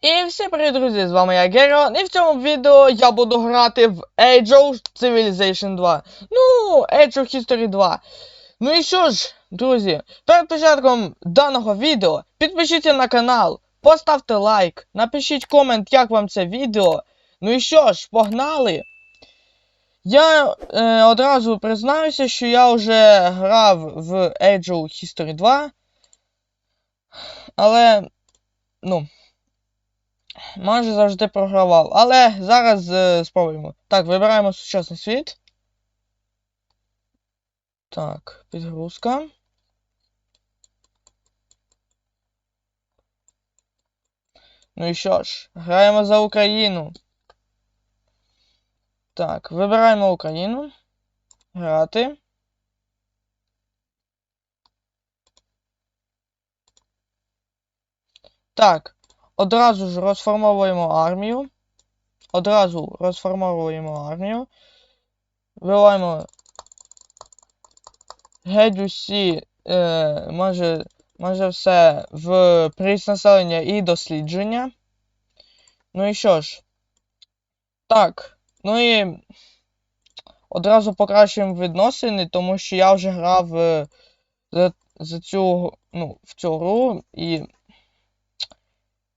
І всім привіт, друзі! З вами я Герон, і в цьому відео я буду грати в Age of Civilization 2. Ну, Age of History 2. Ну і що ж, друзі, перед початком даного відео підпишіться на канал, поставте лайк, напишіть комент, як вам це відео. Ну і що ж, погнали! Я е, одразу признаюся, що я вже грав в Age of History 2. Але, ну, майже завжди програвав. Але зараз е, спробуємо. Так, вибираємо сучасний світ. Так, підгрузка. Ну і що ж, граємо за Україну. Так, вибираємо Україну. Грати. Так, одразу ж розформовуємо армію. Одразу розформовуємо армію. Виваємо геть усі, е, майже, майже все в приріст населення і дослідження. Ну і що ж. Так, ну і одразу покращуємо відносини, тому що я вже грав е, за, за цю, ну, в цю гру і.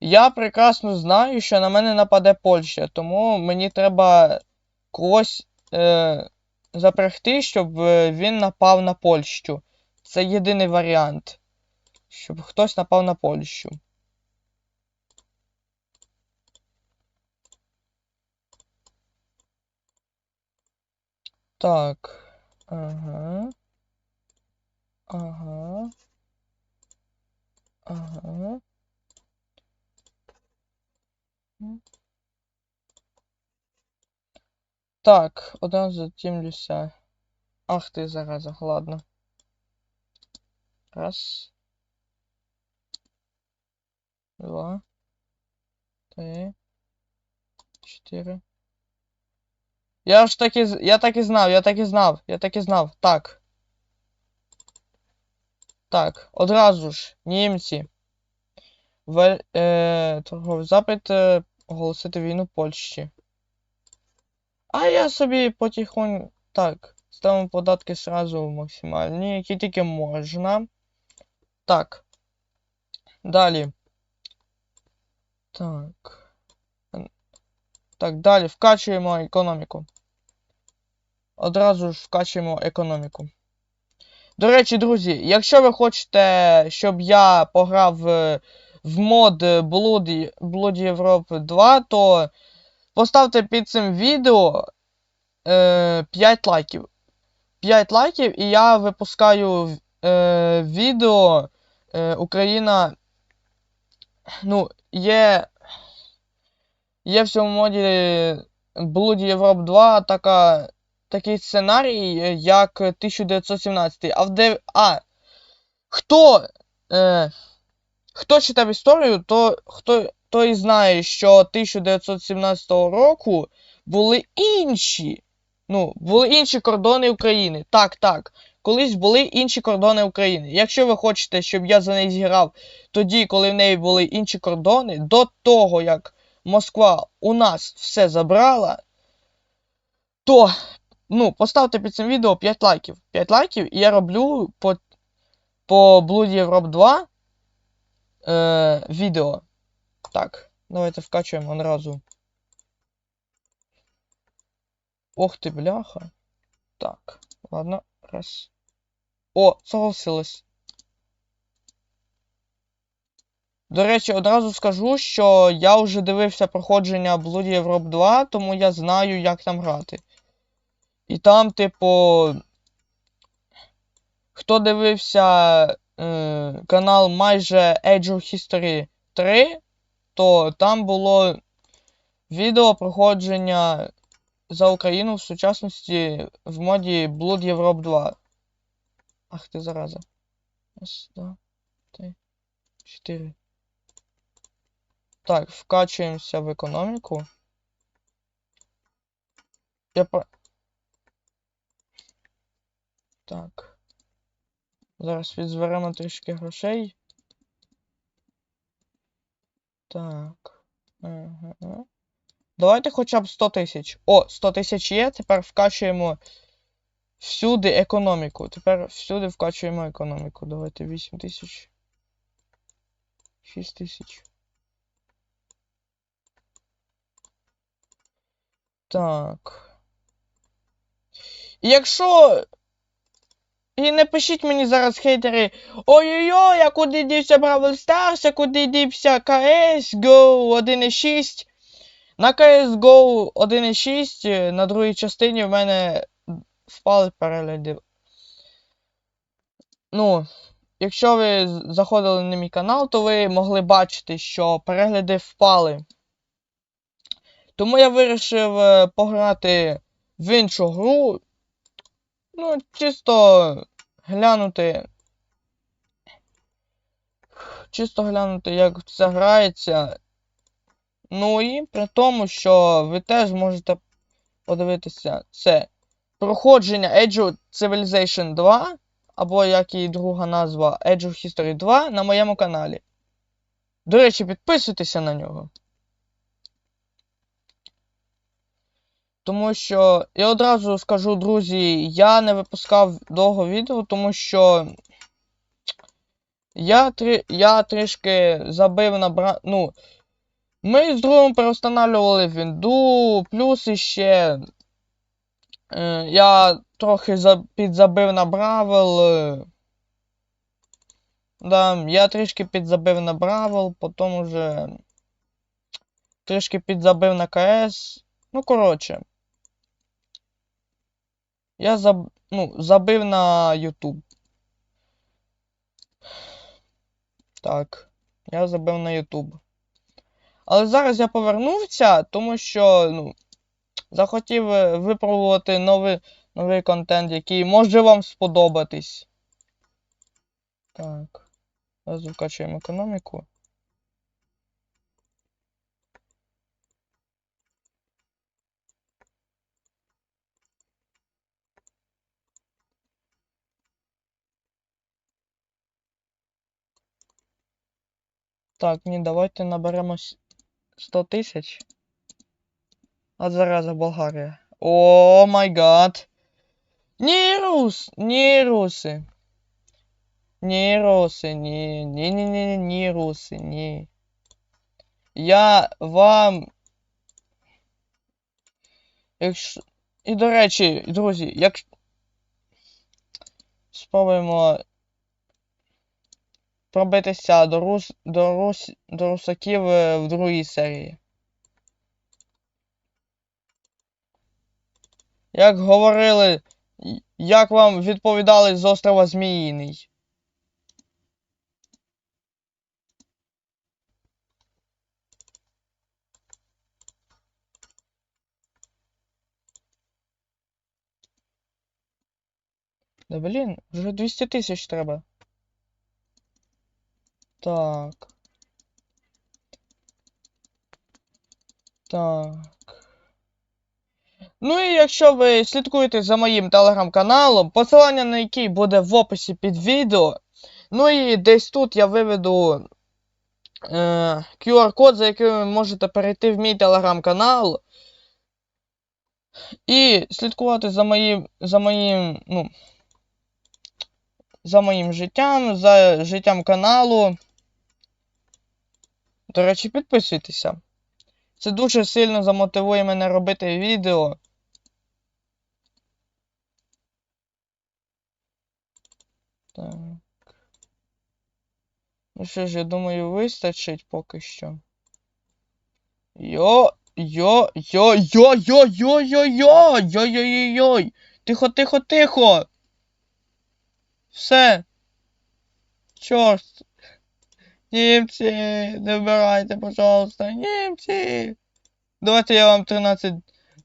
Я прекрасно знаю, що на мене нападе Польща, тому мені треба когось е, запрягти, щоб е, він напав на Польщу. Це єдиний варіант. Щоб хтось напав на Польщу. Так. Ага. Ага. Ага. Так, одразу затімлюся. Ах ти зараза, ладно. Раз. Два. Три. Чотири. Я ж так і, я так і знав, я так і знав, я так і знав. Так. Так, одразу ж, німці. В, е, торговий запит е, оголосити війну Польщі. А я собі потихоньку. Так, ставимо податки сразу максимальні, які тільки можна. Так. Далі. Так. Так, далі вкачуємо економіку. Одразу ж вкачуємо економіку. До речі, друзі, якщо ви хочете, щоб я пограв в, мод Blood, Blood Europe 2, то поставте під цим відео е, 5 лайків. 5 лайків, і я випускаю е, відео е, Україна. Ну, є. Є в цьому моді Blood Europe 2 така, такий сценарій, е, як 1917. А в де. А! Хто. Е, хто читав історію, то хто, той знає, що 1917 року були інші. Ну, були інші кордони України. Так, так. Колись були інші кордони України. Якщо ви хочете, щоб я за неї зіграв тоді, коли в неї були інші кордони, до того, як Москва у нас все забрала, то ну, поставте під цим відео 5 лайків. 5 лайків, і я роблю по, по Blood Europe 2 е, відео. Так, давайте вкачуємо одразу. Ох ти, бляха. Так, ладно, раз. О, согласилась. До речі, одразу скажу, що я вже дивився проходження Blood Europe 2, тому я знаю, як там грати. І там, типу. Хто дивився е, канал майже Age of History 3, то там було відео проходження за Україну в сучасності в моді Blood Europe 2. Ах ти зараза. Раз, два, три, чотири. Так, вкачуємося в економіку. Я по... Так. Зараз відзберемо трішки грошей. Так. Ага. Давайте хоча б 100 тисяч. О, 100 тисяч є, тепер вкачуємо всюди економіку. Тепер всюди вкачуємо економіку. Давайте 8 тисяч. 6 тисяч. Так. І Якщо. І не пишіть мені зараз хейтери. Ой-ой-ой, а куди дівся Бравл Старс, а куди дівся CSGO 1.6. На CSGO 1.6 е, на другій частині в мене впали перегляди. Ну, якщо ви заходили на мій канал, то ви могли бачити, що перегляди впали. Тому я вирішив е, пограти в іншу гру. Ну, чисто глянути. Чисто глянути, як це грається. Ну і при тому, що ви теж можете подивитися це проходження Age of Civilization 2, або як її друга назва Age of History 2 на моєму каналі. До речі, підписуйтеся на нього. Тому що я одразу скажу, друзі, я не випускав довго відео, тому що я, трі... я трішки забив на бра... Ну, ми з другом переустанавливали вінду, плюс іще е, я трохи за... підзабив на Бравл. Е, да, я трішки підзабив на Бравл, потім уже трішки підзабив на КС. Ну, коротше. Я заб... ну, забив на YouTube. Так, я забив на YouTube. Але зараз я повернувся, тому що, ну, захотів е, випробувати новий, новий контент, який може вам сподобатись. Так. Зараз вкачуємо економіку. Так, ні, давайте наберемо 100 тисяч. А зараза Болгарія. О май гад. Ні, рус! Ні, руси. Ні, руси, ні. Ні, ні, ні, ні, ні, руси, ні. Я вам. Якщо. І до речі, друзі, як. Спробуємо пробитися до рус. до рус. до русаків е, в другій серії. Як говорили, як вам відповідали з острова Зміїний? Да блін, вже 200 тисяч треба. Так. Так. Ну і якщо ви слідкуєте за моїм телеграм-каналом, посилання на який буде в описі під відео. Ну і десь тут я виведу е, QR-код, за яким ви можете перейти в мій телеграм-канал. І слідкувати за моїм, за моїм, ну, за моїм життям, за життям каналу. До речі, підписуйтеся. Це дуже сильно замотивує мене робити відео. Так. Ну що ж, я думаю, вистачить поки що. Йо, йо, йо, йо, йо, йо, йо, йо, йо, йо, йо, йой. Тихо, тихо, тихо. Все. Чорт. Німці, не вбирайте, пожалуйста, німці. Давайте я вам 13.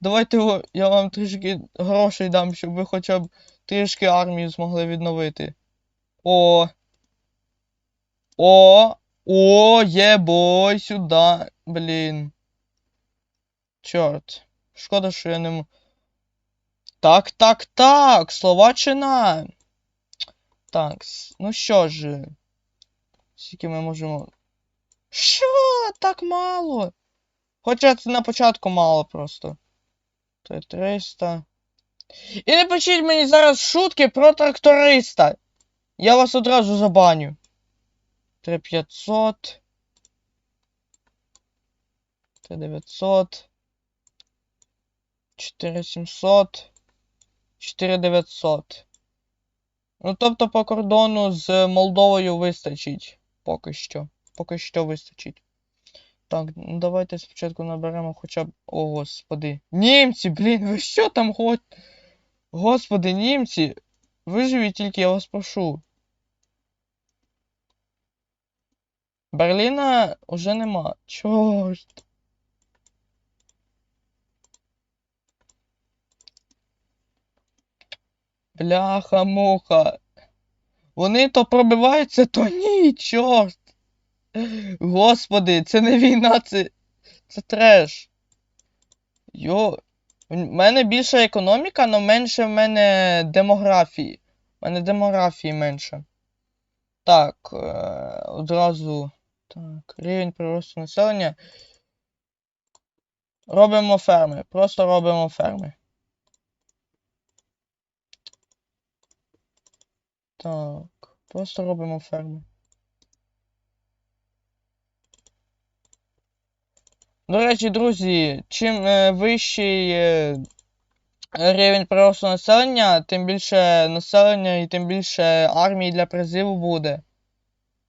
Давайте я вам трішки грошей дам, щоб ви хоча б трішки армію змогли відновити. О. О. О, є бой, сюди. Блін. Чорт. Шкода, що я не. Так, так, так, Словаччина. Так, ну що ж. Скільки ми можемо. Що? Так мало? Хоча це на початку мало просто. 300. І не пишіть мені зараз шутки про тракториста. Я вас одразу забаню. 3500. 3900. 4700. 4900. Ну, тобто по кордону з Молдовою вистачить. Поки що. Поки що вистачить. Так, ну давайте спочатку наберемо хоча б. О, господи. Німці, блін, ви що там хоч. Господи, німці. Виживіть тільки, я вас прошу. Берліна уже нема. Чорт. Бляха-муха. Вони то пробиваються, то ні, чорт. Господи, це не війна, це. Це треш. Йо. В мене більша економіка, але менше в мене демографії. У мене демографії менше. Так, е, одразу. Так, рівень приросту населення. Робимо ферми. Просто робимо ферми. Так, просто робимо ферми. До речі, друзі, чим е, вищий е, рівень приросту населення, тим більше населення і тим більше армії для призиву буде.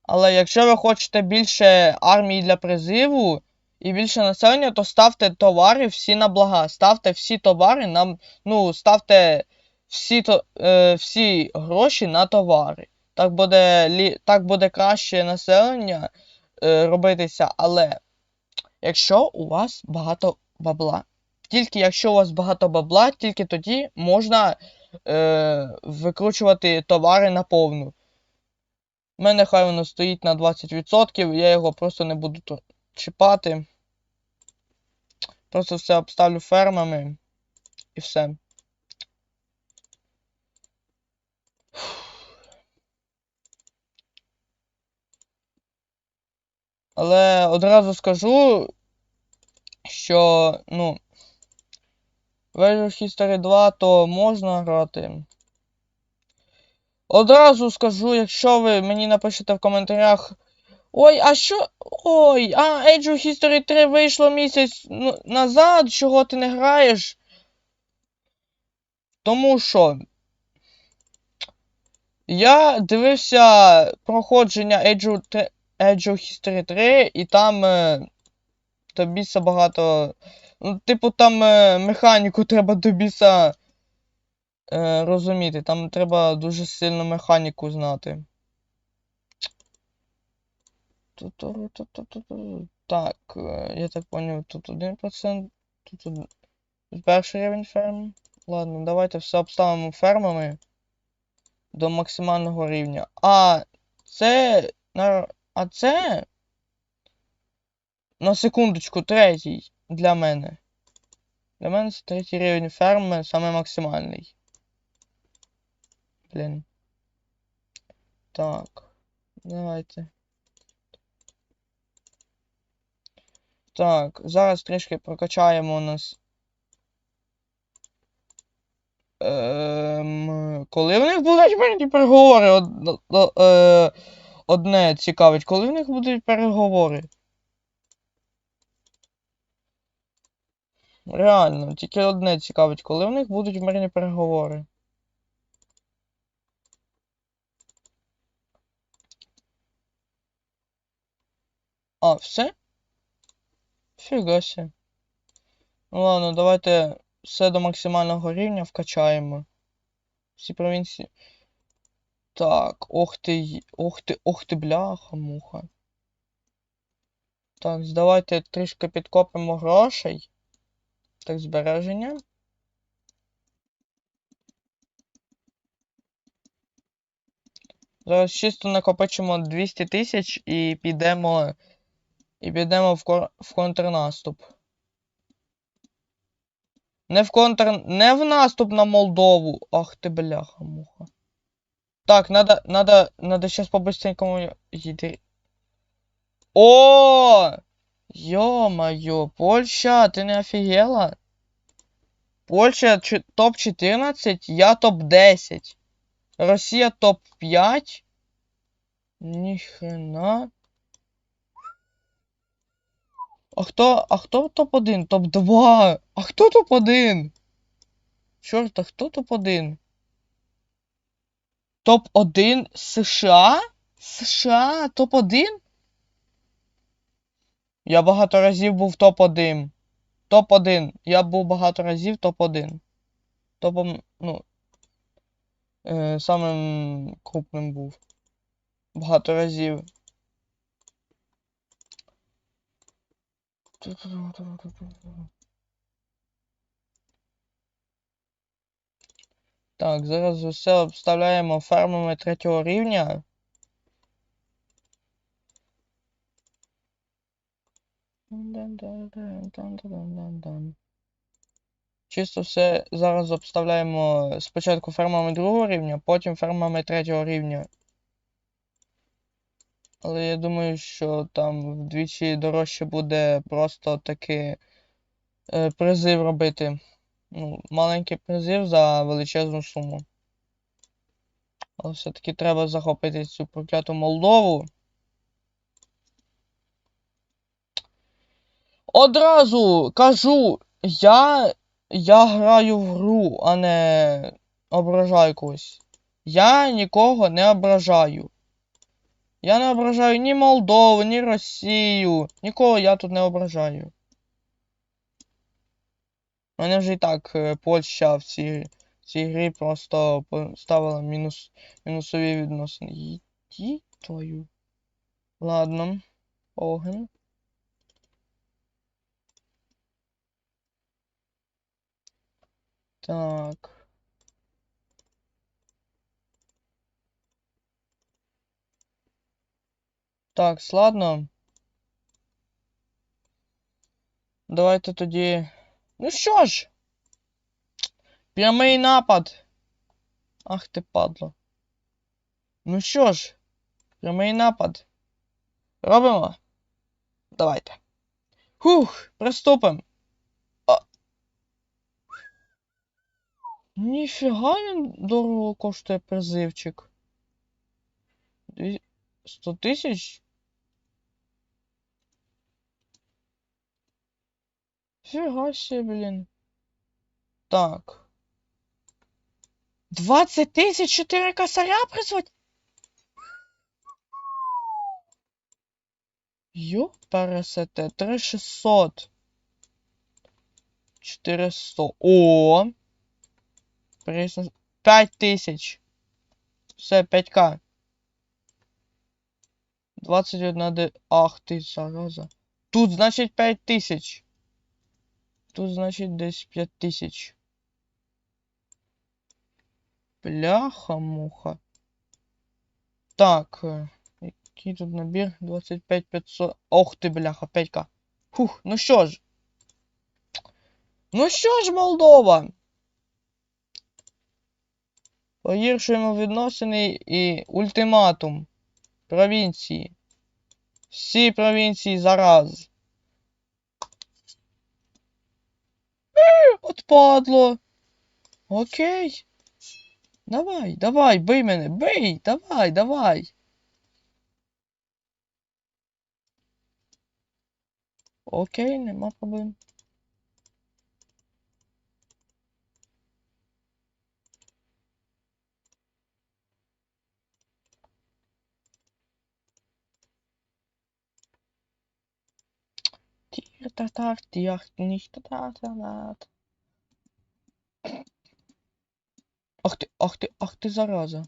Але якщо ви хочете більше армії для призиву і більше населення, то ставте товари всі на блага. Ставте всі товари на. Ну, ставте всі, то, е, всі гроші на товари. Так буде, лі, так буде краще населення е, робитися, але якщо у вас багато бабла. Тільки якщо у вас багато бабла, тільки тоді можна е, викручувати товари на повну. У мене хай воно стоїть на 20%, я його просто не буду чіпати. Просто все обставлю фермами і все. Але одразу скажу, що, ну, Age History 2 то можна грати. Одразу скажу, якщо ви мені напишете в коментарях. Ой, а що. Ой, а Age of History 3 вийшло місяць назад, чого ти не граєш? Тому що. Я дивився проходження Age of, 3 Age of History 3, і там е, до біса багато. Ну, типу, там е, механіку треба до біса е, розуміти. Там треба дуже сильно механіку знати. Так, е, я так поняв, тут 1%, тут перший рівень ферм. Ладно, давайте все обставимо фермами до максимального рівня. А це. А це. На секундочку, третій для мене. Для мене це третій рівень ферми, саме максимальний. Блін. Так. Давайте. Так, зараз трішки прокачаємо у нас. Ем, коли в них будуть мирні переговори? О- е, одне цікавить, коли в них будуть переговори? Реально, тільки одне цікавить, коли в них будуть мирні переговори. А, все? Фіга сі. Ну ладно, давайте все до максимального рівня вкачаємо. Всі провінції. Так, ох ти, ох ти, ох ти, бляха, муха. Так, давайте трішки підкопимо грошей. Так, збереження. Зараз чисто накопичимо 200 тисяч і підемо. І підемо в, кор... в контрнаступ. Не в контр... Не в наступ на Молдову. Ах ти бляха, муха. Так, надо, надо, надо сейчас по-быстренькому їти. О! Ё-моё, Польща, ти не офігела? Польща чи- топ-14, я топ-10. Росія топ-5. Ніхрена. А хто, а хто топ-1? Топ-2. А хто топ-1? Чорт, а хто топ-1? Топ-1 США? США топ-1? Я багато разів був топ-1. Топ-1. Я був багато разів топ-1. Топом, ну. Е, самим крупним був. Багато разів. Так, зараз все обставляємо фермами третього рівня. Чисто все зараз обставляємо спочатку фермами другого рівня, потім фермами третього рівня. Але я думаю, що там вдвічі дорожче буде просто таки е, призив робити. Ну, маленький призив за величезну суму. Але все-таки треба захопити цю прокляту Молдову. Одразу кажу, я, я граю в гру, а не ображаю когось. Я нікого не ображаю. Я не ображаю ні Молдову, ні Росію. Нікого я тут не ображаю. Мене вже і так е, Польща в цій, в цій грі просто поставила мінус, мінусові відносини. Йди твою. Ладно. Оген. Так. Так, ладно. Давайте тоді. Ну що ж? Прямий напад. Ах ти падло. Ну що ж, прямий напад. Робимо? Давайте. Хух, приступимо. Ніфіга він дорого коштує призивчик. Дві... 100 тисяч? Фіга себе, блін. Так. 20 тисяч 4 косаря призвать? Йо, пересете. 3600. 400. О! Присно... 5 тисяч. Все, 5к. 21 де... Ах ти, зараза. Тут, значить, 5 тисяч. Тут, значить, десь 5 тисяч. Бляха-муха. Так. е, Який тут набір? 25 500. Ох ти, бляха, 5к. Фух, ну що ж. Ну що ж, Молдова? Погіршуємо відносини і ультиматум. Провінції. Всі провінції зараз. Отпадло. Окей. Давай, давай, бий мене, бий, давай, давай. Окей, нема проблем. Тир-татар, тир, nicht татар Ах ти, ах ти, ах ти, зараза.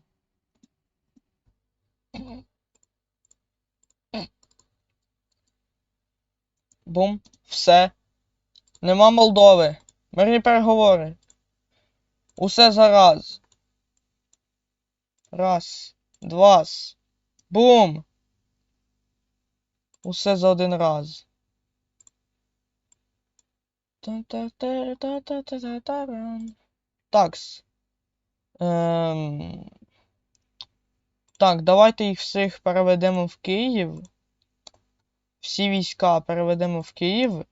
Бум, все. Нема Молдови. Мирні переговори. Усе зараз. Раз, два. Бум. Усе за один раз. Такс. Ем... Так, давайте їх всіх переведемо в Київ. всі війська переведемо в Київ.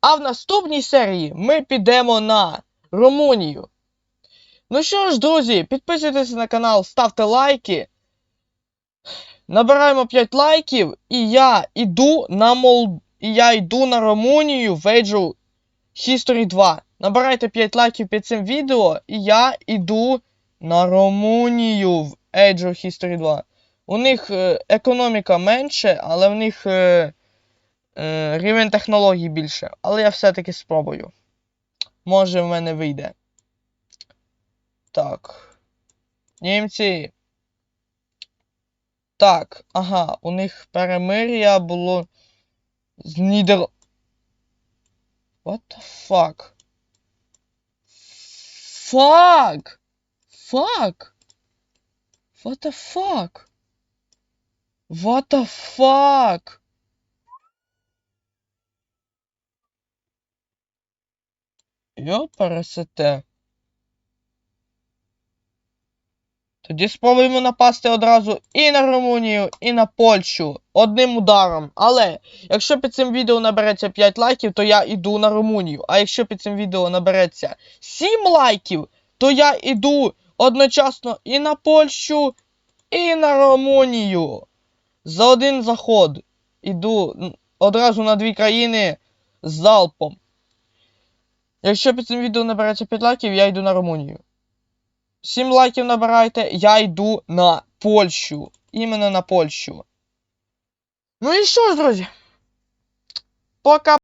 А в наступній серії ми підемо на Румунію. Ну що ж, друзі, підписуйтесь на канал, ставте лайки. Набираємо 5 лайків, і я йду на Мол... і я йду на Румунію в Age History 2. Набирайте 5 лайків під цим відео, і я йду на Румунію в Age of History 2. У них е, економіка менше, але в них е, е, рівень технологій більше. Але я все-таки спробую. Може в мене вийде. Так. Німці. Так, ага, у них перемир'я було з Нідер... What the fuck? Fuck! Fuck! What the fuck? What the fuck? Yo, parasite. Тоді спробуємо напасти одразу і на Румунію, і на Польщу одним ударом. Але якщо під цим відео набереться 5 лайків, то я йду на Румунію. А якщо під цим відео набереться 7 лайків, то я йду одночасно і на Польщу, і на Румунію. За один заход. Іду одразу на дві країни з залпом. Якщо під цим відео набереться 5 лайків, я йду на Румунію. 7 лайків набирайте, я йду на Польщу. Іменно на Польщу. Ну і що ж, друзі? Пока.